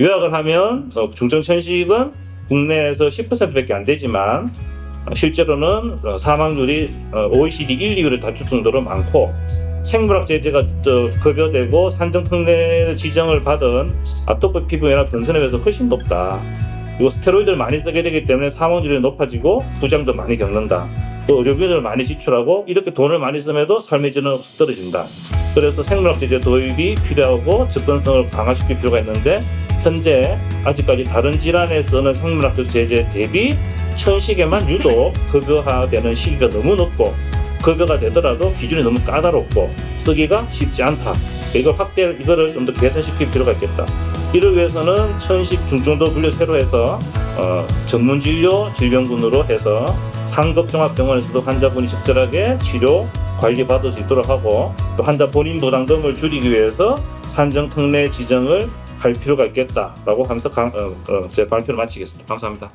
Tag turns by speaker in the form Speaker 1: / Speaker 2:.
Speaker 1: 요약을 하면 어, 중증 천식은 국내에서 10%밖에 안 되지만 어, 실제로는 어, 사망률이 어, OECD 1, 2위를 다툴 정도로 많고 생물학 제재가 저, 급여되고 산정 특례 지정을 받은 아토피 피부염이나 건선에 비해서 훨씬 높다. 그리고 스테로이드를 많이 쓰게 되기 때문에 사망률이 높아지고 부작도 많이 겪는다. 또 의료비를 많이 지출하고 이렇게 돈을 많이 쓰면도 삶의 질은 확 떨어진다. 그래서 생물학 제재 도입이 필요하고 접근성을 강화시킬 필요가 있는데 현재 아직까지 다른 질환에 쓰는 생물학적 제재 대비 천식에만 유독 급여화되는 시기가 너무 늦고 급여가 되더라도 기준이 너무 까다롭고 쓰기가 쉽지 않다. 이걸 확대 이거를 좀 더 개선시킬 필요가 있겠다. 이를 위해서는 천식 중증도 분류 새로 해서 어, 전문 진료 질병군으로 해서 상급 종합병원에서도 환자분이 적절하게 치료 관리 받을 수 있도록 하고 또 환자 본인 부담금을 줄이기 위해서 산정 특례 지정을 할 필요가 있겠다라고 하면서 강, 어, 어, 제 발표를 마치겠습니다. 감사합니다.